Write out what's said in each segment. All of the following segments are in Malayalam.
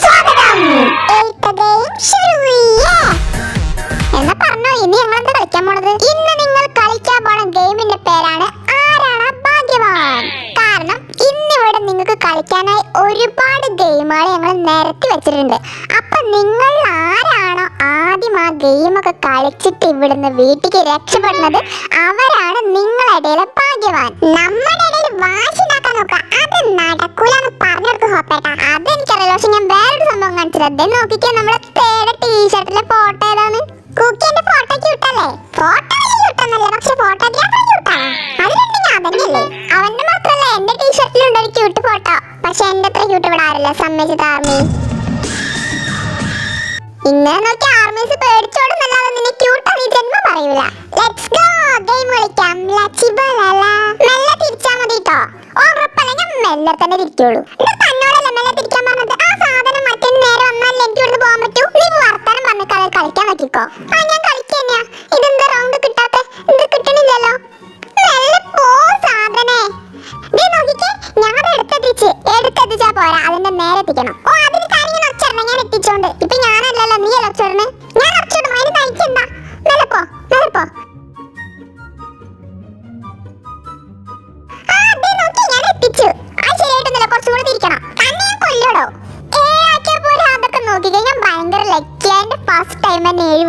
സ്വാഗതം. ഗെയിം ഇനി കളിക്കാൻ ഇന്ന് നിങ്ങൾ കളിക്കാൻ ഗെയിമിന്റെ പേരാണ് ഭാഗ്യവാൻ. കാരണം നിങ്ങൾക്ക് കളിക്കാനായി ഒരുപാട് ഗെയിമുകൾ ഞങ്ങൾ നിരത്തി വെച്ചിട്ടുണ്ട്. അപ്പൊ നിങ്ങൾ ആരാണോ ആദ്യം ആ ഗെയിമൊക്കെ കളിച്ചിട്ട് ഇവിടുന്ന് വീട്ടിലേക്ക് രക്ഷപ്പെടുന്നത്? അവരാണ് നിങ്ങളുടെ ഭാഗ്യവാൻ. നമ്മുടെ ഇടയിൽ വാശിണ്ടാക്കാൻ നോക്കുക. അത് നടക്കൂലെന്ന് പറഞ്ഞെടുക്കും ഹോപ്പേട്ട അതെനിക്കറിയില്ല പക്ഷെ ഞാൻ വേറൊരു സംഭവം കാണിച്ചത് അതേ നോക്കിക്കേ നമ്മുടെ തേടെ ടീഷർട്ടിലെ ഫോട്ടോ ഏതാണ്? കുക്കിന്റെ ഫോട്ടോ ക്യൂട്ടല്ലേ ഫോട്ടോ ക്യൂട്ടെന്നല്ല പക്ഷെ ഫോട്ടോഗ്രാഫർ ക്യൂട്ടാണ് അത് രണ്ടും ഞാൻ തന്നെയല്ലേ അവന്റെ മാത്രല്ല എന്റെ ടീഷർട്ടിലുണ്ട് ഒരു ക്യൂട്ട് ഫോട്ടോ പക്ഷെ എന്റെ അത്ര ഇവിടെ ആരില്ല സമ്മതിച്ചത് ആർമി ഇങ്ങനെ നോക്കി ആർമീസ് പേടിച്ചോടുന്നല്ലാതെ നിന്നെ ക്യൂട്ട് നീ ജന്മം പറയൂല. ലെറ്റ്സ് ഗോ ഗെയിം കളിക്കാം. ലച്ചിബലല ട്ടോ ഉറപ്പല്ല ഞാൻ മെല്ലെ തന്നെ തിരിക്കുള്ളൂ തന്നോടല്ല മെല്ലെ തിരിക്കാൻ പറഞ്ഞത്? ആ സാധനം മറ്റേ നേരെ വന്നാൽ എനിക്ക് ഇവിടുന്ന് പോകാൻ പറ്റൂ? നീ വർത്താനം പറഞ്ഞ് കളി കളിക്കാൻ നോക്കിക്കോ ആ ഞാൻ കളിക്കന്നെയാ. ഇതെന്താ റൗണ്ട് കിട്ടാത്തെ? നോക്കിക്കേ, ടൈം തന്നെ ഏഴ്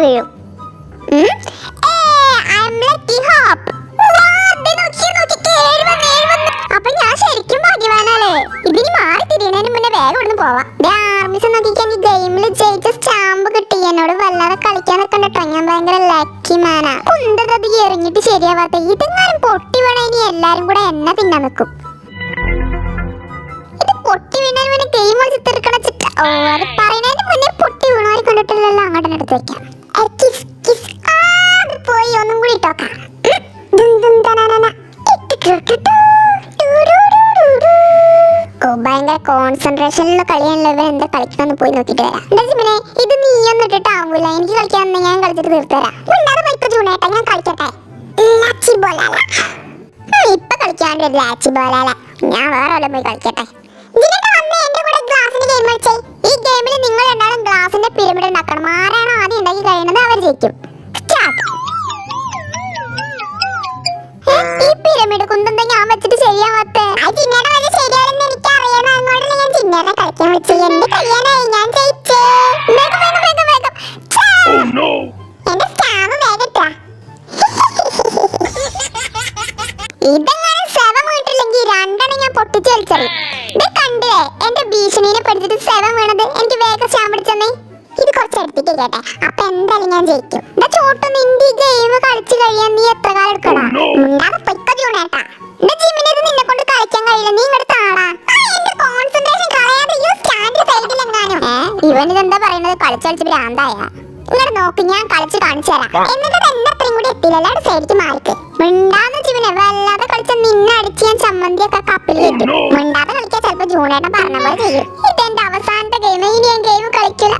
വന്ന്. അപ്പൊ ഞാൻ ശരിക്കും ഭാഗ്യവാനല്ലേ ഇതിനി മാറി തിരിയുന്നതിന് മുന്നേ വേഗം ഇവിടുന്ന് പോവാം. ആർമിസ് നോക്കിക്കാൻ ഈ ഗെയിമിൽ ജയിച്ച സ്റ്റാമ്പ് കിട്ടി. എന്നോട് വല്ലാതെ കളിക്കാൻ നിൽക്കണ്ടോ ഞാൻ ഭയങ്കര ലക്കി മാനാ കുന്തത് എറിഞ്ഞിട്ട് ശരിയാവാത്ത. ഇതെങ്ങാനും പൊട്ടി വീണ ഇനി എല്ലാരും കൂടെ എന്നെ തിന്നാൻ നിൽക്കും പൊട്ടി വീണാൽ പിന്നെ ഗെയിം കളിച്ച് തീർക്കണ ചിട്ട ഓ അത് പറയുന്നതിന് മുന്നേ പൊട്ടി വീണാൽ കണ്ടിട്ടില്ലല്ലോ അങ്ങോട്ട് എടുത്ത് വെക്കാം കിസ്, കിസ്. ആ, പോയി ഒന്നും കൂടി ഇട്ടോക്കാം ഭയങ്കര കോൺസെൻട്രേഷനിലുള്ള കളിയാണല്ലോ ഇവൻ. എന്താ കളിക്കണമെന്ന് പോയി നോക്കിട്ട് വരാം. എന്താ ജിമിനെ ഇത് നീ ഒന്നും ഇട്ടിട്ടാവൂല. എനിക്ക് കളിക്കാൻ ഞാൻ കളിച്ചിട്ട് തീർത്തരാം ഉണ്ടാതെ മൈക്ക് ചൂണേട്ടാ ഞാൻ കളിക്കട്ടെ. ലാച്ചി ബോലാല. ഇപ്പൊ കളിക്കാണ്ട് ലാച്ചി ബോലാല. ഞാൻ വേറെ പോയി കളിക്കട്ടെ. ഈ ഗെയിമിൽ നിങ്ങൾ രണ്ടാളും ഗ്ലാസിന്റെ പിരമിഡ് ഉണ്ടാക്കണം. ആരാണോ ആദ്യം ഉണ്ടാക്കി കഴിയുന്നത് അവർ ജയിക്കും. ഈ പിരമിഡ് കുന്തെന്താ ഞാൻ വെച്ചിട്ട് ശരിയാവാത്ത. ചിന്നയുടെ വഴി ശരിയാണെന്ന് എനിക്ക് അറിയണം അങ്ങോട്ടല്ല ഞാൻ ചിന്നയുടെ കളിക്കാൻ വിളിച്ചു എന്റെ കല്യാണമായി ഞാൻ അടുത്തേക്ക് കേട്ടെ അപ്പൊ എന്തായാലും ഞാൻ ജയിക്കും. എന്താ ചോട്ടൊന്ന് ഇന്ത്യ ഗെയിം കളിച്ചു കഴിയാൻ നീ എത്ര കാലം എടുക്കടാ no. ഉണ്ടാതെ പൊയ്ക്കോ ജൂണേട്ടാ എന്റെ ജിമ്മിന് ഇത് നിന്നെ കൊണ്ട് കളിക്കാൻ കഴിയില്ല. നീ ഇങ്ങോട്ട് താടാ. എന്റെ കോൺസെൻട്രേഷൻ കളയാതെ ഈ സ്റ്റാൻഡ് സൈഡിൽ എങ്ങാനും ഇവൻ ഇതെന്താ പറയുന്നത് കളിച്ച് കളിച്ച് ഭ്രാന്തായ. ഇങ്ങോട്ട് നോക്ക് ഞാൻ കളിച്ച് കാണിച്ചു തരാം. എന്നിട്ട് ഇത് അത്രയും കൂടി എത്തിയില്ല. എല്ലാവരും സൈഡിക്ക് മാറിക്ക് മിണ്ടാന്ന് ജീവനെ വല്ലാതെ കളിച്ച നിന്നെ അടിച്ച് ഞാൻ ചമ്മന്തിയൊക്കെ കപ്പിൽ കിട്ടും no. മിണ്ടാതെ കളിക്കാൻ ചിലപ്പോ ജൂണേട്ടൻ പറഞ്ഞ പോലെ ചെയ്യും. ഇതെന്റെ അവസാനത്തെ ഗെയിം ഇനി ഞാൻ ഗെയിം കളിക്കില്ല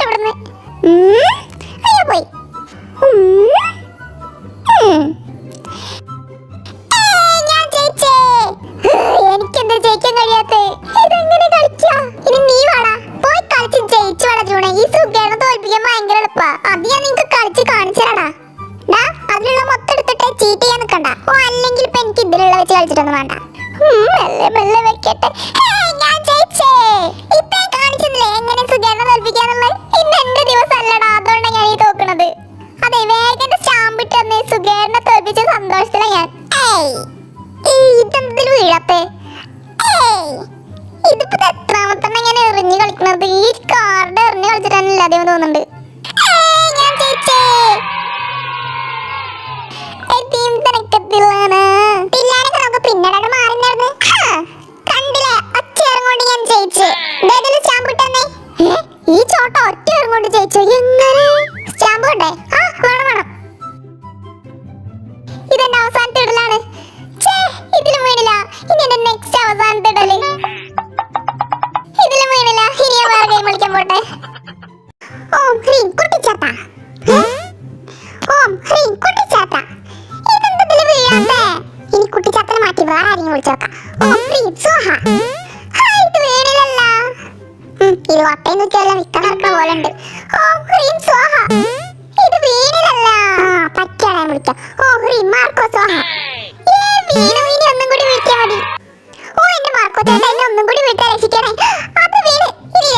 പോട്ട് ഇവിടുന്ന്. പോയി. ആരെയും വിളിച്ചോക്കാം സോഹ. ഇത് വീണിലല്ല ഇത് വട്ടയും കുറ്റിയെല്ലാം പോലെ ഉണ്ട്. ഓ ഹ്രീം സോഹ. ഇത് വീണിലല്ല പറ്റിയാണ് വിളിക്കാം. ഓ ഹ്രീം മാർക്കോ സോഹ. വീണു? ഇനി ഒന്നും കൂടി വിളിക്കാൻ ഓ എന്റെ മാർക്കോ ചേട്ടാ എന്നെ ഒന്നും കൂടി വിട്ടാൽ രക്ഷിക്കണേ അത് വീണ്. ഇനി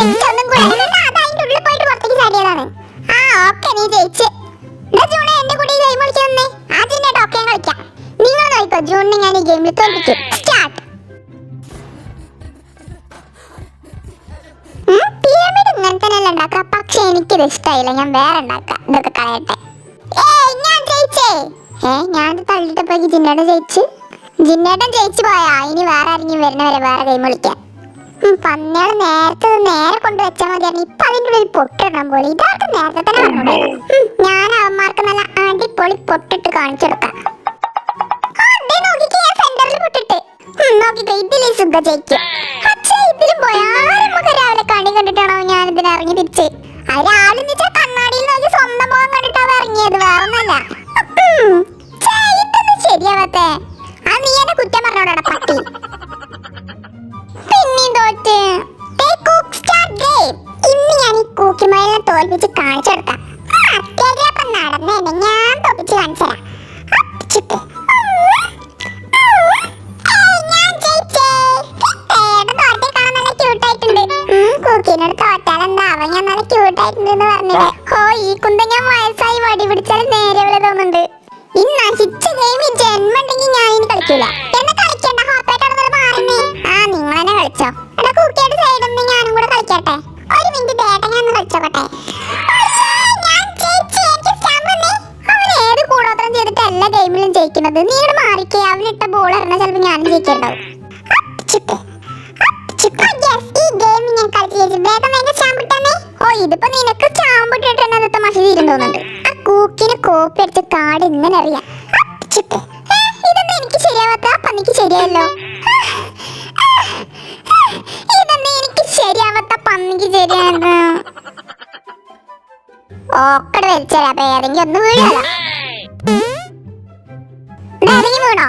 ഓക്കെ സ്റ്റാർട്ട് പിരമിഡ് ഇങ്ങനെ തന്നെയല്ല ഉണ്ടാക്കുക. പക്ഷെ എനിക്കിത് ഇഷ്ടമായില്ല ഞാൻ വേറെ ഉണ്ടാക്കാം. ഇതൊക്കെ കളയട്ടെ. ഏ ഞാൻ ജയിച്ചേ. ഏ ഞാൻ തള്ളിട്ടപ്പോഴേക്ക് ജിന്നേട്ടൻ ജയിച്ച്. ജിന്നേട്ടൻ ജയിച്ചു പോയാ. ഇനി വേറെ ആരെങ്കിലും വരുന്നവരെ വേറെ ഗെയിം വിളിക്കാം പന്നികൾ നേരത്തെ നേരെ കൊണ്ടുവച്ചാൽ മതിയായിരുന്നു. ഇപ്പൊ അതിന്റെ ഉള്ളിൽ പൊട്ടിടണം പോലെ. ഇതാർക്ക് നേരത്തെ തന്നെ പറഞ്ഞോളൂ. ഞാൻ അവന്മാർക്ക് നല്ല അടിപൊളി പൊട്ടിട്ട് കാണിച്ചു കൊടുക്കാം. ശരിയാവത്തെ. ആ നീ എന്നെ കുറ്റം പറഞ്ഞോടാ പട്ടി. പിന്നെ ഞാൻ തോൽപ്പിച്ച് കാണിച്ചു നടന്നേനെ അവൻ ഞാൻ നല്ല ക്യൂട്ടായിട്ടുണ്ട് ഓ ഈ ഞാൻ വയസ്സായി വടി പിടിച്ചാൽ നേരെ വിള തോന്നുന്നുണ്ട്. ഈ നശിച്ച ഞാൻ ഇനി കളിക്കൂല. പാട് ഇങ്ങനെ അറിയാം ഇതെന്താ എനിക്ക് ശരിയാവാത്ത? പന്നിക്ക് ശരിയായല്ലോ. ഇതെന്താ എനിക്ക് ശരിയാവാത്ത? പന്നിക്ക് ശരിയായത് ഓക്കട് വലിച്ചേരാ അപ്പൊ ഏതെങ്കിലും ഒന്ന് വീഴാലോ. വീണോ?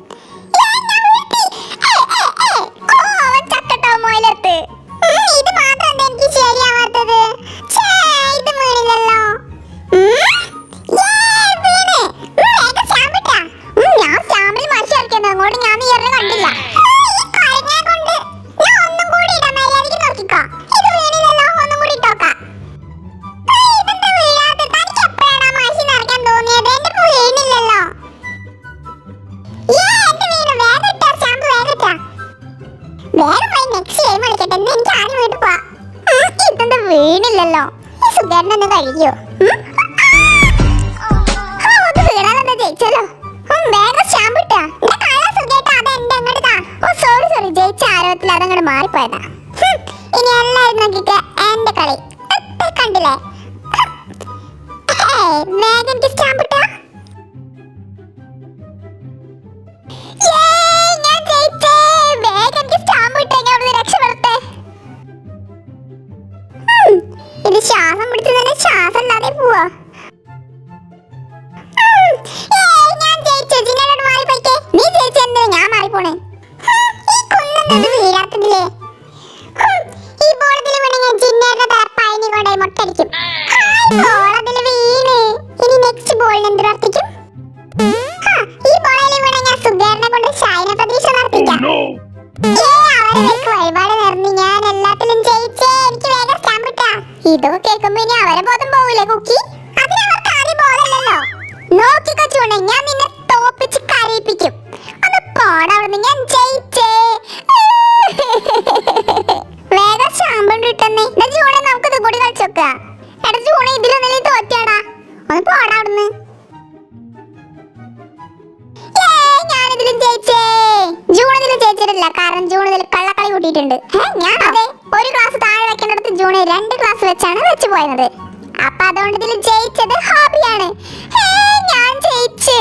പോയതാ. ഇനി വിട്ടെന്നേ എടാ ജൂണെ നമുക്കിത് കൂടി കളിച്ചോക്ക എടാ ജൂണെ ഇതിലൊന്നും നീ തോറ്റാടാ. ഒന്ന് പോടാ അവിടുന്ന്. ഞാനിതിലും ജയിച്ചേ. ജൂണിതിലും ജയിച്ചിട്ടില്ല. കാരണം ജൂണിതിൽ കള്ളക്കളി കൂട്ടിയിട്ടുണ്ട്. ഞാൻ അതെ ഒരു ക്ലാസ് താഴെ വെക്കേണ്ടടുത്ത് ജൂണിൽ രണ്ട് ക്ലാസ് വെച്ചാണ് വെച്ചു പോയത്. അപ്പൊ അതുകൊണ്ട് ഇതിൽ ജയിച്ചത് ഹോബിയാണ്. ഞാൻ ജയിച്ചേ.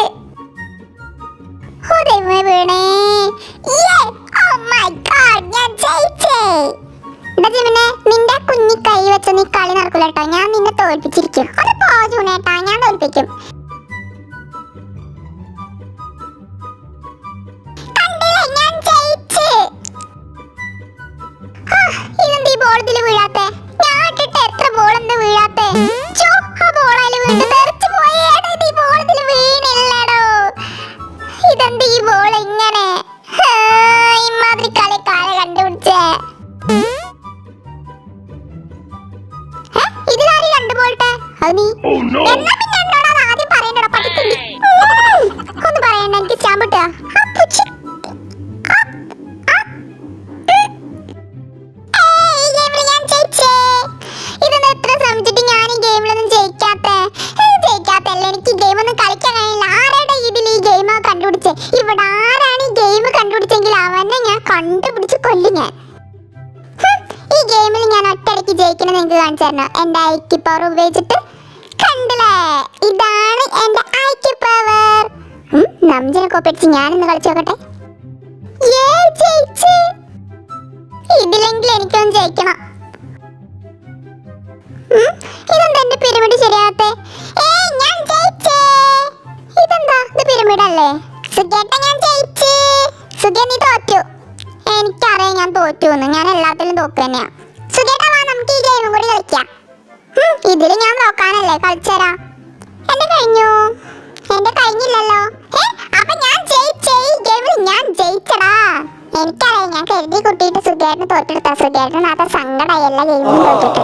ഇതെന്താ ജയിക്കണം നിങ്ങൾക്ക് കാണിച്ചു തരണം എന്റെ ഐക്യ പവർ ഉപയോഗിച്ചിട്ട് കണ്ടില്ലേ? ഇതാണ് എന്റെ ഐക്യ പവർ നംജനെ ഞാൻ ഞാനൊന്ന് കളിച്ചു നോക്കട്ടെ. ഇതിലെങ്കിലും എനിക്കൊന്ന് ജയിക്കണം. ഇതെന്താ എന്റെ പിരമിഡ് ശരിയാകത്തെ? ഏയ് ഞാൻ ജയിച്ചേ. ഇതെന്താ? ഇത് പിരമിഡ് അല്ലേ ഞാൻ ജയിച്ച്. സുഖേ നീ തോറ്റു. എനിക്കറിയാം ഞാൻ തോറ്റു എന്ന് ഞാൻ എല്ലാത്തിലും തോക്ക് തന്നെയാ. സുഖേട്ട വാ ഗെയിമും കൂടി കളിക്കാം. ഇതിൽ ഞാൻ നോക്കാനല്ലേ കളിച്ചരാ? എന്റെ കഴിഞ്ഞു? എന്റെ കഴിഞ്ഞില്ലല്ലോ? അപ്പൊ ഞാൻ ജയിച്ചേ. ഞാൻ ജയിച്ചടാ. എനിക്കറിയാം ഞാൻ കരുതി കുട്ടിയിട്ട് സുഖേട്ടന് തോറ്റെടുത്ത സുഖേട്ടനാത്ത സങ്കടമായി എല്ലാ ഗെയിമിലും തോറ്റിട്ട്.